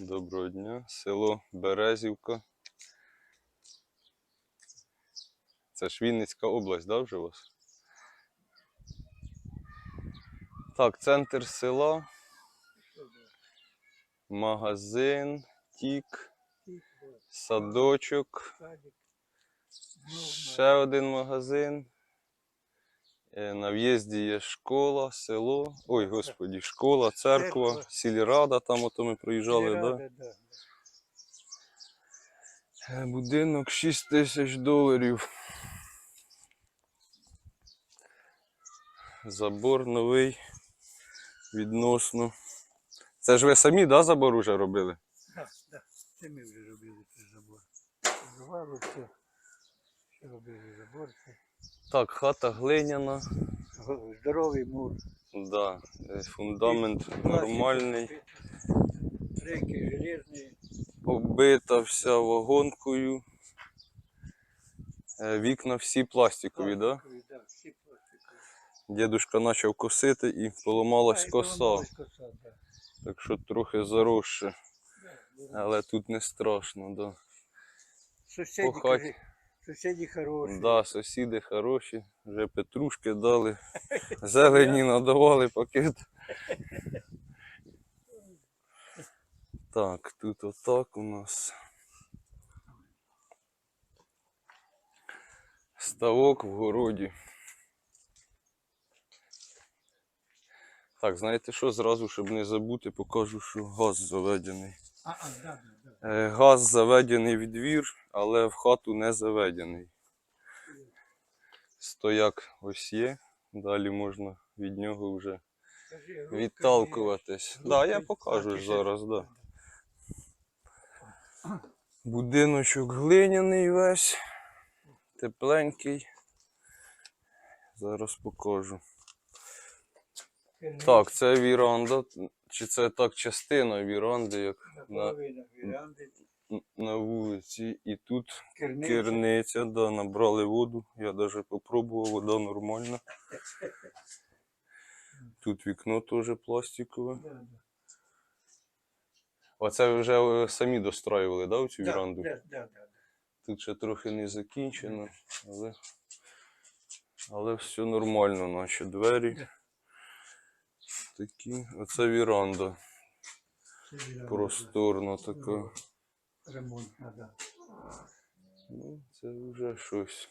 Доброго дня. Село Березівка. Це ж Вінницька область, да, вже у вас? Так, центр села. Магазин, тік, садочок. Ще один магазин. Е, На в'їзді є школа, село. Ой, господі, школа, церква, сільрада, там ото ми проїжджали, так? Да? Е, Будинок 6 тисяч доларів. Забор новий відносно. Це ж ви самі, да, забор уже робили? Да, да. Це ми вже робили цей забор. Забору все. Ще робили забор. Це. Так, хата глиняна. Здоровий мур. Да, е, фундамент нормальний. Рейки железні. Оббита вся вагонкою. Е, Вікна всі пластикові, да? пластикові, Да, всі пластикові. Дідушка почав косити і поламалась Да, і коса. поламалась коса, да. Так що трохи заросше. Да, да. Але тут не страшно, да. Сусіді, хаті. Кажи, сусіді хороші. Да, сусіди хороші, вже петрушки дали, зелені надавали пакет. Так, тут отак у нас. Ставок в городі. Так, знаєте що, зразу, щоб не забути, покажу, що газ заведений. А, а, да, да, Газ заведений в двір, але в хату не заведений. Стояк ось є, далі можна від нього вже відталкуватись. Так, да, я покажу зараз, да. Будиночок глиняний весь, тепленький. Зараз покажу. Так, це віранда. Чи це так частина віранди, як на, на вулиці. І тут Керниця. Керниця, да, набрали воду. Я навіть попробував, вода нормальна. Тут вікно теж пластикове. Оце ви вже е, самі достроювали, да, цю Да, віранду? да, да, да. Тут ще трохи не закінчено, але, але все нормально, наші двері. Такі. Оце віранда. Просторна така. да. Ремонтна, да. Ну, це вже щось.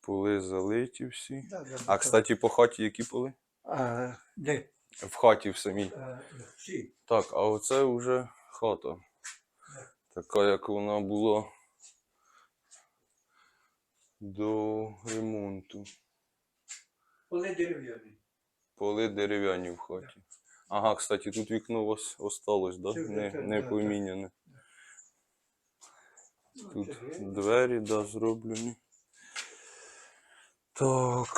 Поли залиті всі. Да, да, А, кстати, по хаті які поли? А, де? В хаті в самій. А, всі. Так, а оце вже хата. Така, як вона була до ремонту. Поли дерев'яні. Поли дерев'яні в хаті. Ага, кстати, тут вікно у вас осталось, да? Не, так, не поміняне. Ну, Тут двері, да, зроблені. Так.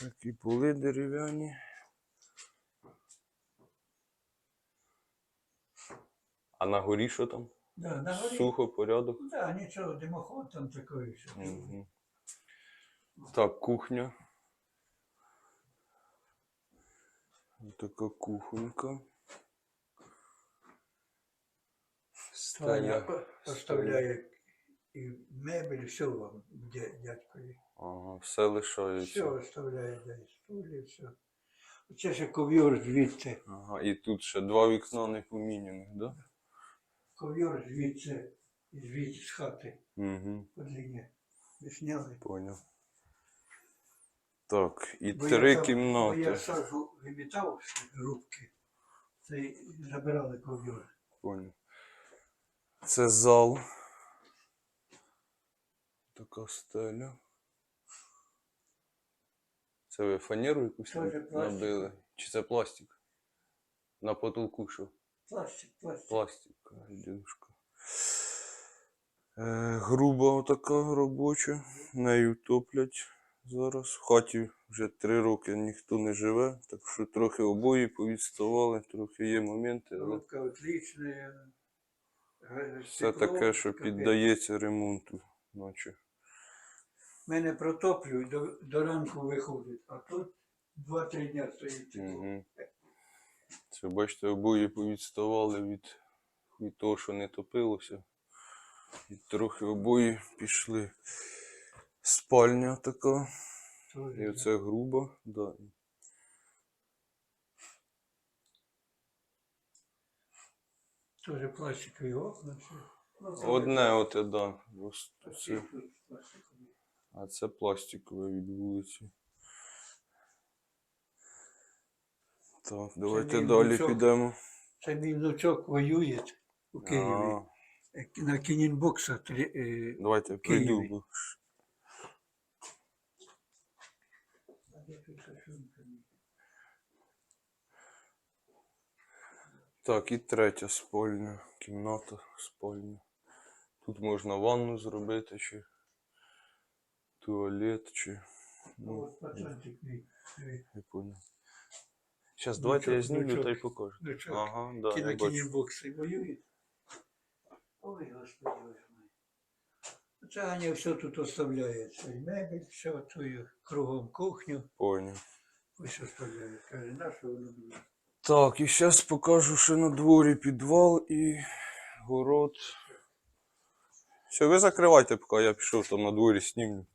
Такі поли дерев'яні. А на горі що там? Да, на горі. Сухо, порядок. Да, нічого, димоход там такий. Мгм. Так, кухня. Така кухонька. Таня оставляє і мебель, все вам, дядькові. Ага, все лишається. Все оставляє, да, і стулі, все. Оце ще ков'юр звідси. Ага, і тут ще два вікна не поміняних, да? Ков'юр звідси, звідси з хати. Угу, Подління. Зняли. поняв. Так, і Бо три я там- Бо кімнати. я сажу вимітав грубки. Це й забирали ков'юр. Поняв. Це зал. Така стеля. Це ви фанеру якусь Тоже там пластик. набили? Чи це пластик? На потолку що? Пластик, пластик. Пластик, дідушка. Е, груба отака робоча. Нею топлять зараз. В хаті вже три роки ніхто не живе, так що трохи обої повідставали, трохи є моменти, але Грубка отлична. все таке, що піддається ремонту, наче. Мене протоплюють, до, до ранку виходить, а тут 2-3 дня стоїть. тепло. Це бачите, обоє повідставали від, від того, що не топилося. І трохи обоє пішли. Спальня така. І оце грубо. Да. Тоже пластикові окна. чи? Ну, це Одне оте, да. Це, а це пластикове від вулиці. Так, давайте мій далі внучок. підемо. Це мій внучок воює у Києві. А, Е, На Кінінбокса. е, давайте Києві. прийду. бо а де тут Сашунька мій? Так, і третя спальня, кімната спальня. Тут можна ванну зробити, чи туалет, чи. Ну, мій. не понял. Зараз давайте я знімлю та й покажу. Внучок. Ага, да, я бачу. Кінінбоксі воює. Ой, господи, боже мой. Це Аня все тут оставляє. Це мебель, все тую кругом кухню. Поняв. Ось оставляє. Каже, на що воно буде? Так, і зараз покажу, що на дворі підвал і город. Все, ви закривайте, поки я пішов там на дворі снімлю.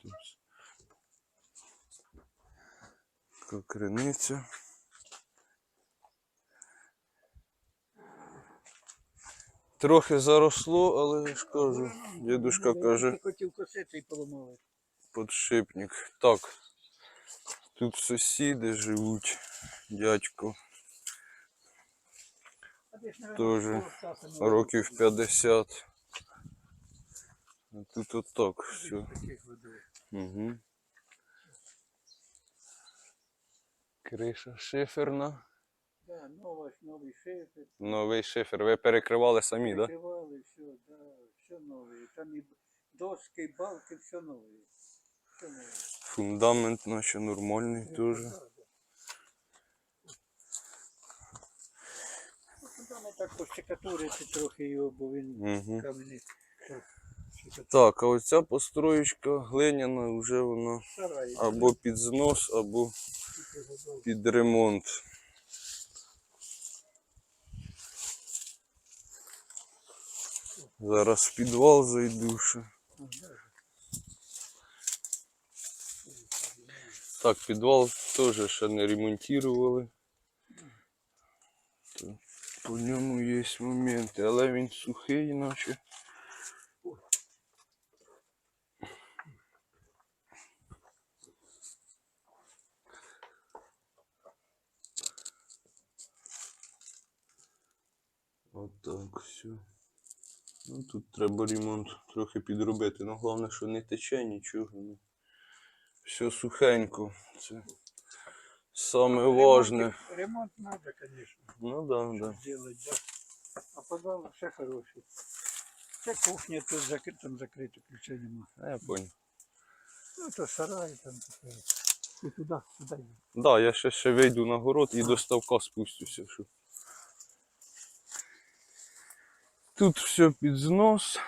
Така криниця. Трохи заросло, але я ж кажу, дідушка каже, хотів косити і поламали. подшипник. Так, тут сусіди живуть, дядько. Не Років 50. А Тут отак все. Угу. Криша шиферна. Да, нова, новий шифер. Новий шифер. Ви перекривали самі, так? Да? Прикривали, все, да, все нове. Там і доски, і балки, все нове. Все нове. Фундамент наче нормальний теж. Да, да. Ну, туди ми так пощекатурити трохи його, бо він Угу. кам'яний. Так, а оця построєчка глиняна вже вона Сарай. або під знос, або під ремонт. Зараз в підвал зайду ще. Так, підвал теж ще не ремонтували. По ньому є моменти, але він сухий, наче. Отак все. Ну тут треба ремонт трохи підробити. Ну головне, що не тече нічого. Ну. Все сухенько. Це саме важне. Ремонт- Ремонт надо, конечно. Ну да, да. Сделать, да. А подвал все хороший. Це кухня тут закрита, там закрита, ключа нема. А Я понял. Ну, то сарай там таке. І туди, туди. Да, я ще, ще вийду на город і до ставка спустюся. Щоб... Тут все під знос.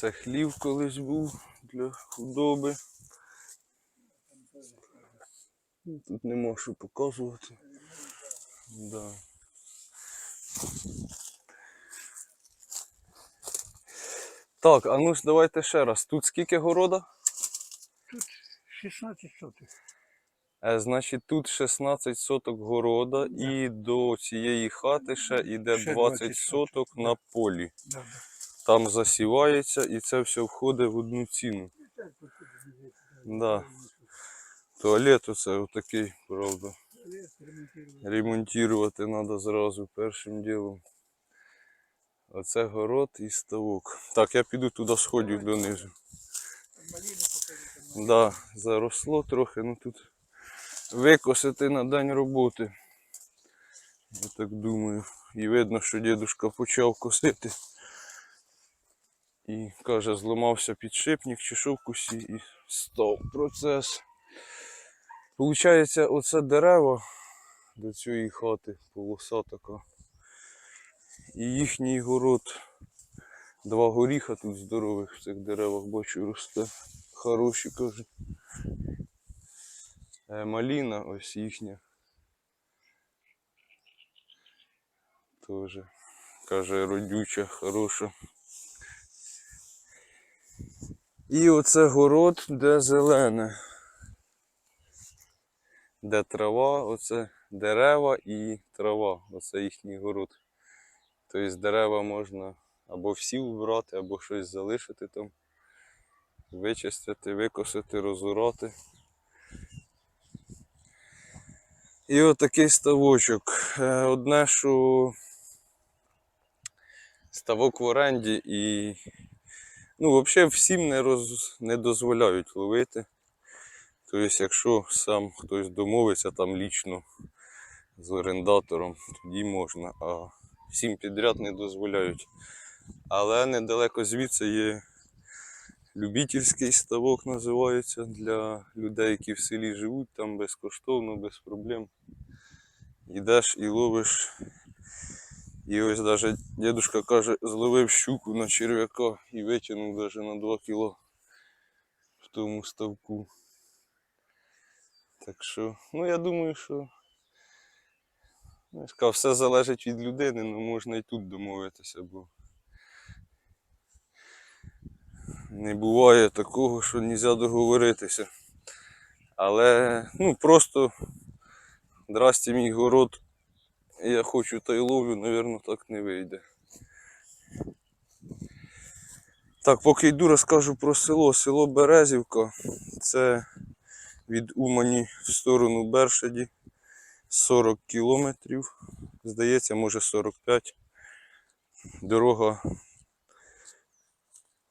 Це хлів колись був для худоби. Тут нема що показувати. Да. Так, а ну ж давайте ще раз. Тут скільки города? Тут 16 сотих. Е, значить, тут 16 соток города і до цієї хати ще йде Ще 20 20 соток соток, на полі. Да, да. Там засівається і це все входить в одну ціну. Да. Туалет оце отакий, правда. Ремонтувати. Треба зразу першим ділом. Оце город і ставок. Так, я піду туди сходю донизу. Да, заросло трохи, ну тут викосити на день роботи. Я так думаю. І видно, що дідушка почав косити. І каже, зламався підшипник що в кусі і став процес. Получається, оце дерево до цієї хати, полоса така. І їхній город. Два горіха тут здорових в цих деревах бачу росте. Хороші, кажуть. Е, Маліна ось їхня. Тоже. Каже, родюча, хороша. І оце город, де зелене. Де трава, оце дерева і трава. Оце їхній город. Тобто дерева можна або всі вбрати, або щось залишити там. Вичистити, викосити, розорати. І отакий ставочок. Е, Одне, що ставок в оренді і ну, взагалі всім не, роз... не дозволяють ловити. Тобто, якщо сам хтось домовиться там лічно з орендатором, тоді можна, а всім підряд не дозволяють. Але недалеко звідси є любительський ставок, називається для людей, які в селі живуть, там безкоштовно, без проблем. Йдеш і ловиш. І ось навіть дедушка каже, зловив щуку на черв'яка і витягнув навіть на 2 кіло в тому ставку. Так що, ну я думаю, що ну, я кажу, все залежить від людини, але можна і тут домовитися, бо не буває такого, що не можна договоритися. Але ну просто здрасте мій город, я хочу та й ловлю, напевно, так не вийде. Так, поки йду, розкажу про село. Село Березівка. Це від Умані в сторону Бершаді 40 кілометрів. Здається, може 45. Дорога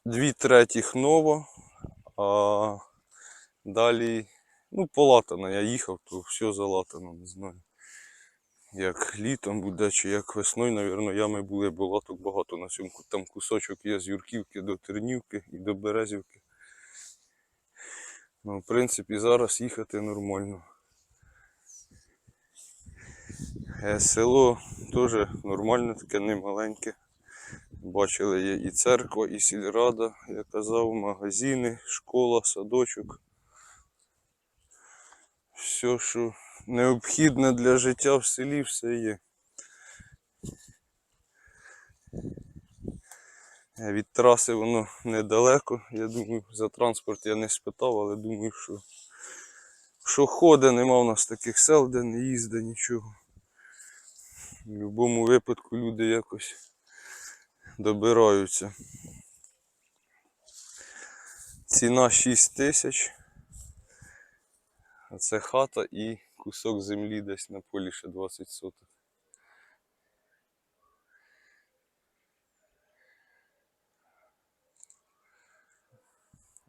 дві третіх нова, а далі, ну, полатана. Я їхав, то все залатано, не знаю. Як літом буде, чи як весною, напевно, ями були, бо латок багато на цьому. Там кусочок є з Юрківки до Тернівки і до Березівки. Ну, в принципі, зараз їхати нормально. Е, Село теж нормальне, таке немаленьке. Бачили, є і церква, і сільрада, я казав, магазини, школа, садочок. Все, що необхідне для життя в селі, все є. Від траси воно недалеко. Я думаю, за транспорт я не спитав, але думаю, що, що ходить, нема в нас таких сел, де не їздить нічого. В будь-якому випадку люди якось добираються. Ціна 6 тисяч. Це хата і кусок землі десь на полі ще 20 соток.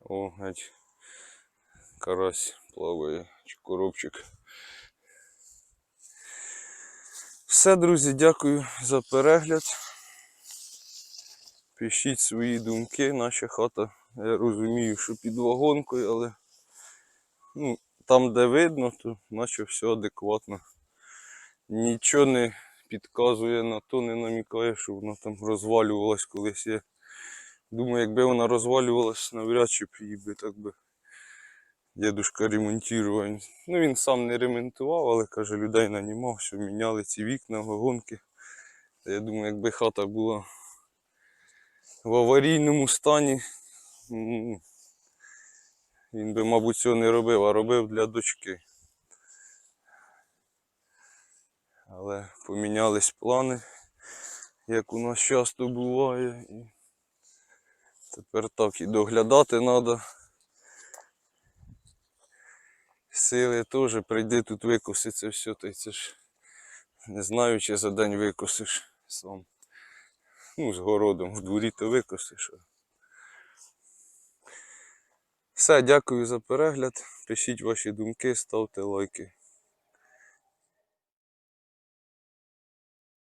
О, геть. Карась плаває, чи коробчик. Все, друзі, дякую за перегляд. Пишіть свої думки. Наша хата, я розумію, що під вагонкою, але ну, там, де видно, то наче все адекватно. Нічого не підказує на то, не намікає, що воно там розвалювалось колись. Я думаю, якби вона розвалювалась, навряд чи б її би так би дедушка ремонтував. Ну він сам не ремонтував, але каже, людей нанімав, що міняли ці вікна, вагонки. Я думаю, якби хата була в аварійному стані, він би, мабуть, цього не робив, а робив для дочки. Але помінялись плани, як у нас часто буває. І тепер так і доглядати треба. Сили теж прийди тут викоси це все, то й це ж не знаю, чи за день викосиш сам. Ну, з городом в дворі то викосиш. Все, дякую за перегляд. Пишіть ваші думки, ставте лайки.